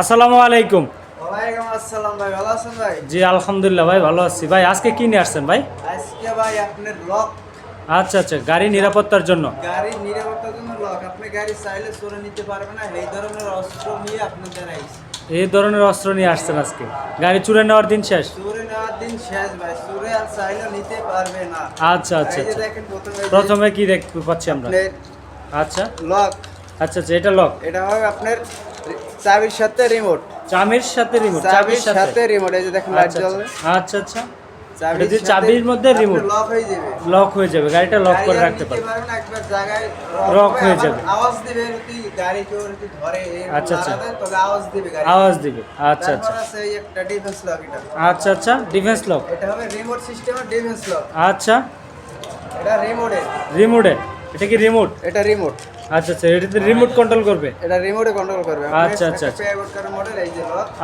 আসসালামু আলাইকুম। আসসালাম ভাই ভালো আছেন ভাই? জি আলহামদুলিল্লাহ ভাই ভালো আছি। ভাই আজকে কি নিয়ে আসছেন ভাই? আজকে ভাই আপনার লক। আচ্ছা আচ্ছা গাড়ি নিরাপত্তার জন্য। গাড়ি নিরাপত্তার জন্য লক। আপনি গাড়ি চাইলে চোরে নিতে না। এই ধরনের অস্ত্র নিয়ে এই ধরনের অস্ত্র নিয়ে আসছেন আজকে। গাড়ি চুরে নেওয়ার দিন শেষ? চোরে নেওয়ার দিন শেষ ভাই। চোরে আর চাইলে নিতে পারবে না। আচ্ছা আচ্ছা আচ্ছা। প্রথমে কি দেখতে পাচ্ছি আমরা? আচ্ছা। লক। আচ্ছা আচ্ছা এটা লক। এটা আপনার চাবির সাথে রিমোট চাবির সাথে রিমোট চাবির সাথে। রিমোট এই যে দেখেন লাইট আচ্ছা জ্বলে আচ্ছা আচ্ছা এটা যে চাবির মধ্যে রিমোট লক হয়ে যাবে। লক হয়ে যাবে গাড়িটা লক করে রাখতে পারবেন। একবার জায়গায় হবে, হয়ে যাবে। আওয়াজ দিবে যদি গাড়ি কেউ যদি ধরে আচ্ছা, আচ্ছা। তবে আওয়াজ দিবে গাড়ি আওয়াজ দিবে। আচ্ছা আচ্ছা। আছে এই একটা ডিফেন্স লক এটা। আচ্ছা আচ্ছা ডিফেন্স লক এটা হবে রিমোট সিস্টেমের ডিফেন্স লক আচ্ছা। এটা রিমোটে রিমোটে এটা কি রিমোট এটা রিমোট আচ্ছা আচ্ছা এটাতে রিমোট কন্ট্রোল করবে। এটা রিমোটে কন্ট্রোল করবে। আচ্ছা, আচ্ছা, আচ্ছা।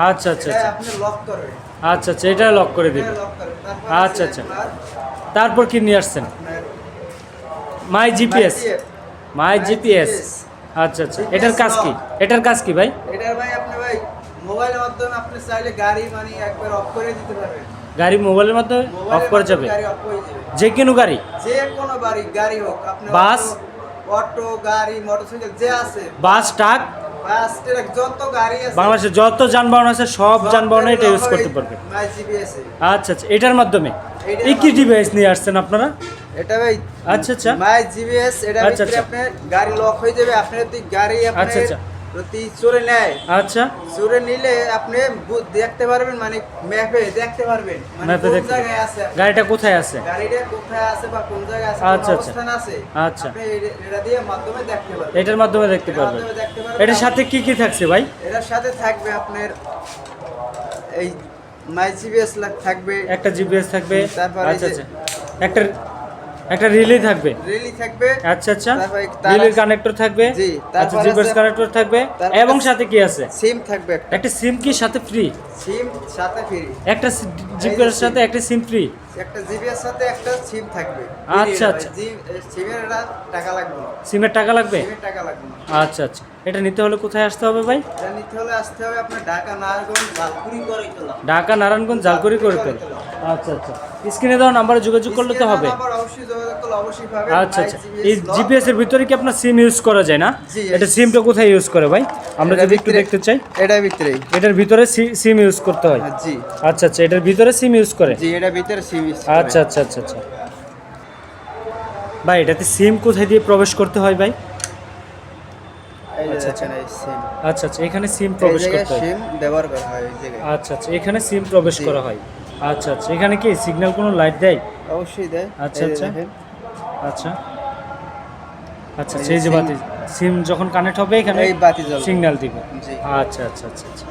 আচ্ছা আচ্ছা আচ্ছা। আপনি লক করবে আচ্ছা আচ্ছা এটা লক করে দিবে তারপর আচ্ছা, আচ্ছা। তারপর কি নিয়ে আসছেন? মাই জিপিএস মাই জিপিএস আচ্ছা আচ্ছা। এটার কাজ কি? এটার কাজ কি ভাই? এটা ভাই আপনি ভাই মোবাইলের মাধ্যমে আপনি চাইলে গাড়ি মানে একবার অফ করে দিতে পারবেন। গাড়ি মোবাইলের মাধ্যমে অফ করে যাবে? যে কোনো গাড়ি? যে কোনো গাড়ি গাড়ি হোক আপনি বাস? অটো- গাড়ি মোটরসাইকেল যে আছে। Bus truck? বাস ট্রাক যত গাড়ি আছে। বাংলাদেশে যত যানবাহন আছে সব যানবাহনে এটা ইউজ করতে পারবে। আচ্ছা আচ্ছা এটার মাধ্যমে? এই কি ডিভাইস নিয়ে আসছেন আপনারা? এটা ভাই আচ্ছা, আচ্ছা। মাই জিবিএস এটা আচ্ছা, ভিতরে আচ্ছা। আপনার গাড়ি লক হয়ে যাবে। আপনার যদি গাড়ি আচ্ছা, আচ্ছা। প্রতি চলে নেয়। আচ্ছা। চুরে নিলে আপনি দেখতে পারবেন মানে ম্যাপে দেখতে পারবেন। মানে কোন জায়গায় আছে? গাড়িটা কোথায় আছে? গাড়িটা কোথায় আছে বা কোন জায়গায় আছে? আচ্ছা, আচ্ছা। অবস্থান আছে? আচ্ছা। আপনি এটা- দিয়ে মাধ্যমে দেখতে পারবেন। এটার মাধ্যমে দেখতে পারবেন। এটার সাথে কি কি থাকছে ভাই? এটার সাথে থাকবে আপনার এই মাই জিপিএস থাকবে। একটা জিপিএস থাকবে। তারপর আচ্ছা আচ্ছা। একটা একটা রিলে থাকবে? রেলি থাকবে। আচ্ছা আচ্ছা। রিলের কানেক্টর থাকবে? জি, আচ্ছা জিপিএস কানেক্টর থাকবে। এবং সাথে কি আছে? সিম থাকবে একটা। একটা সিম কি? সাথে ফ্রি সিম সাথে ফ্রি একটা জিপিএস সাথে একটা সিম ফ্রি একটা জিপিএস সাথে একটা সিম থাকবে। আচ্ছা, আচ্ছা। সিমের টাকা লাগবে সিমের টাকা লাগবে? সিমের টাকা লাগবে আচ্ছা আচ্ছা। এটা নিতে হলে কোথায় আসতে হবে ভাই? এটা নিতে হলে আসতে হবে আপনার ঢাকা নারায়ণগঞ্জ লালপুরি করে ঢাকা নারায়ণগঞ্জ জালকুড়ি করতে আচ্ছা আচ্ছা। স্ক্রিনে দেওয়া নাম্বারে যোগাযোগ করলে তো হবে। অবশ্যই পাবেন। আচ্ছা আচ্ছা। এই। জিপিএস এর ভিতরে কি আপনার সিম ইউজ করা যায় না? এটা সিমটা কোথায় ইউজ করে ভাই? আমরা যদি একটু দেখতে চাই। এটার ভিতরেই এটার ভিতরে সিম ইউজ করতে হয়। জি। আচ্ছা আচ্ছা। এটার ভিতরে সিম ইউজ করে? জি এটার ভিতরে সিম আচ্ছা আচ্ছা আচ্ছা আচ্ছা। ভাই এটাতে সিম কোথায় দিয়ে প্রবেশ করতে হয় ভাই? আচ্ছা, আচ্ছা। আচ্ছা সিম আচ্ছা আচ্ছা। এখানে সিম প্রবেশ করতে হয়। ব্যবহার করা হয় আচ্ছা আচ্ছা। এখানে সিম প্রবেশ করা হয়। আচ্ছা আচ্ছা। এখানে কি সিগন্যাল কোনো লাইট দেয়? অবশ্যই দেয়। আচ্ছা, আচ্ছা। আচ্ছা। আচ্ছা সেই যে বাতি সিম যখন কানেক্ট হবে এখানে এই বাতি জ্বলবে। সিগন্যাল দিবে। আচ্ছা আচ্ছা আচ্ছা আচ্ছা।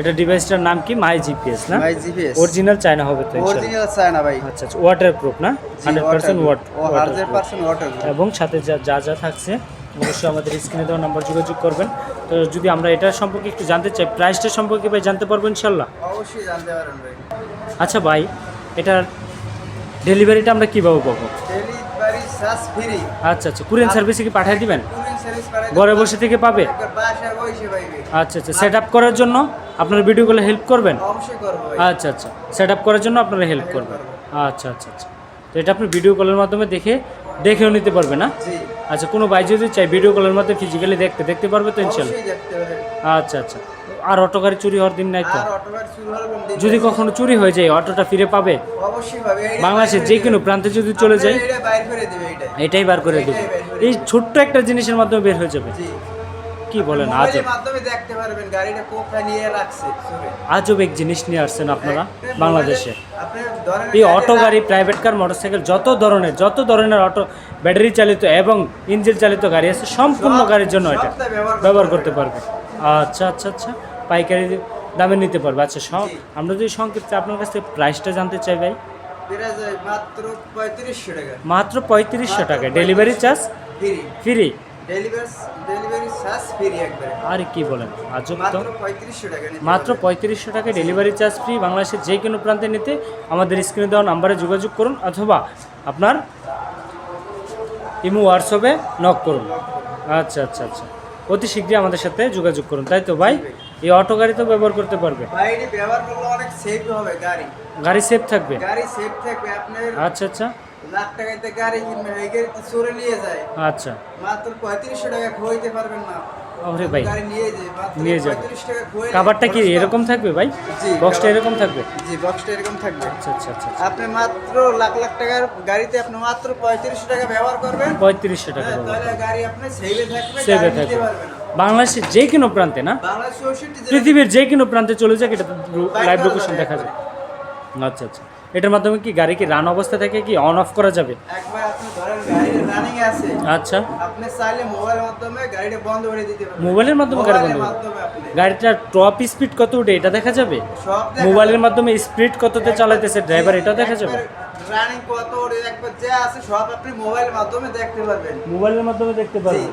এটা ডিভাইসটার নাম কি? মাই জিপিএস না? মাই জিপিএস অরিজিনাল চায়না হবে তো। অরিজিনাল চায় না ভাই। আচ্ছা আচ্ছা ওয়াটার প্রুফ না হান্ড্রেড পার্সেন্ট ওয়াট ও হান্ড্রেড পার্সেন্ট ওয়াটার এবং সাথে যা যা যা থাকছে অবশ্যই আমাদের স্ক্রিনে দেওয়া নাম্বার যোগাযোগ করবেন। তো যদি আমরা এটার সম্পর্কে একটু জানতে চাই প্রাইসটা সম্পর্কে ভাই জানতে পারব ইনশাল্লাহ অবশ্যই জানতে পারেন ভাই। আচ্ছা ভাই এটার ডেলিভারিটা আমরা কীভাবে পাবো? ডেলিভারি ফ্রি আচ্ছা আচ্ছা। কুরিয়ান সার্ভিসে কি পাঠিয়ে দিবেন? কুরিয়ার ঘরে বসে থেকে পাবে? আচ্ছা আচ্ছা। সেট আপ করার জন্য আপনার ভিডিও কলে হেল্প করবেন? আচ্ছা আচ্ছা। সেট আপ করার জন্য আপনারা হেল্প করবেন। আচ্ছা আচ্ছা আচ্ছা। তো এটা আপনি ভিডিও কলের মাধ্যমে দেখে দেখেও নিতে পারবে না? জি। আচ্ছা কোনো ভাই যদি চাই ভিডিও কলের মধ্যে ফিজিক্যালি দেখতে দেখতে পারবে তো ইনশাল্লাহ? আচ্ছা আচ্ছা। আর অটো গাড়ি চুরি হওয়ার দিন নাই তো? যদি কখনো চুরি হয়ে যায় অটোটা ফিরে পাবে? বাংলাদেশের যে কোনো প্রান্তে যদি চলে যায় এটাই বার করে দেবে। এই ছোট্ট একটা জিনিসের মাধ্যমে বের হয়ে যাবে। কি বলেন আজব? মাধ্যমে দেখতে পারবেন গাড়িটা কোথায় নিয়ে রাখছে আজব এক জিনিস নিয়ে আসছেন আপনারা বাংলাদেশে। এই অটো গাড়ি প্রাইভেট কার মোটরসাইকেল যত ধরনের যত ধরনের অটো ব্যাটারি চালিত এবং ইঞ্জিন চালিত গাড়ি আছে সম্পূর্ণ গাড়ির জন্য এটা ব্যবহার করতে পারবে আচ্ছা আচ্ছা আচ্ছা পাইকারি দামে নিতে পারবে। আচ্ছা সব আমরা যদি সংক্ষিপ্ত আপনার কাছ থেকে প্রাইসটা জানতে চাই ভাই। মাত্র পঁয়ত্রিশশো টাকা। Delivery charge free charge free একবারে। আর কি বলেন? আজব তো মাত্র পঁয়ত্রিশশো টাকা মাত্র পঁয়ত্রিশশো টাকা ডেলিভারি চার্জ ফ্রি। বাংলাদেশের যে কোনো প্রান্তে নিতে আমাদের স্ক্রিনে দেওয়া নাম্বারে যোগাযোগ করুন অথবা আপনার ইমো হোয়াটসঅ্যাপে নক করুন। আচ্ছা আচ্ছা আচ্ছা। অতি শীঘ্রই আমাদের সাথে যোগাযোগ করুন। তাই তো ভাই? এই অটো গাড়ি তো ব্যবহার করতে পারবে। এটি ব্যবহার করলে অনেক সেফ হবে গাড়ি। গাড়ি সেফ থাকবে? গাড়ি সেফ থাকবে আপনার আচ্ছা আচ্ছা। লাখ টাকাতে গাড়ি কিনবে এই গাড়ি চোরে নিয়ে যায়। আচ্ছা। মাত্র পঁয়ত্রিশশো টাকা খোয়াইতে পারবেন না। ওরে ভাই গাড়ি নিয়ে যায় মাত্র নিয়ে যাবে। কাভারটা কি এরকম থাকবে ভাই? জি, বক্সটা এরকম থাকবে? জি বক্সটা এরকম থাকবে। আচ্ছা আচ্ছা আচ্ছা আপনি মাত্র লাখ লাখ টাকার গাড়িতে আপনি মাত্র পঁয়ত্রিশশো টাকা ব্যবহার করবেন। পঁয়ত্রিশশো টাকা হ্যাঁ, তাহলে গাড়ি আপনি সেভে থাকবে সেভে থাকবে। বাংলাদেশের যে কোনো প্রান্তে না? পৃথিবীর যে কোনো প্রান্তে চলে যাক এটা লাইভ লোকেশন দেখা যায় আচ্ছা আচ্ছা। এটার মাধ্যমে কি গাড়ি কি রান অবস্থা থেকে কি অন অফ করা যাবে? একবার আপনি ধরেন গাড়ি রানিং আছে। আচ্ছা। আপনি চাইলে মোবাইলের মাধ্যমে গাড়িটা বন্ধ করে দিতে পারবেন মোবাইলের মাধ্যমে গাড়ি বন্ধ গাড়িটার টপ স্পিড কত উঠে এটা দেখা যাবে? মোবাইলের মাধ্যমে স্পিড কততে চালাইতেছে ড্রাইভার এটা দেখা যাবে? রানিং কত ওর একবার যা আছে সব আপনি মোবাইলের মাধ্যমে দেখতে পারবেন। মোবাইলের মাধ্যমে দেখতে পারবেন।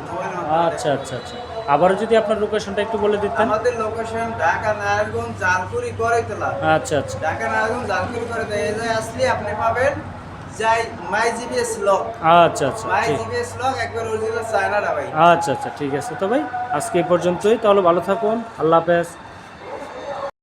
আচ্ছা আচ্ছা আচ্ছা। আবারও যদি আপনার লোকেশনটা একটু বলে দিতেন। আমাদের লোকেশন ঢাকা নারায়ণগঞ্জ জালকুড়ি করাইতলা। আচ্ছা আচ্ছা। ঢাকা নারায়ণগঞ্জ জালকুড়ি করে এই জায়গায় আসলে আপনি পাবেন যাই মাই জিবিএস লক আচ্ছা আচ্ছা মাই জিবিএস লক একবার অরিজিনাল চায়না ভাই। আচ্ছা আচ্ছা ঠিক আছে। তো ভাই আজকে এই পর্যন্তই। তাহলে ভালো থাকুন। আল্লাহ হাফেজ।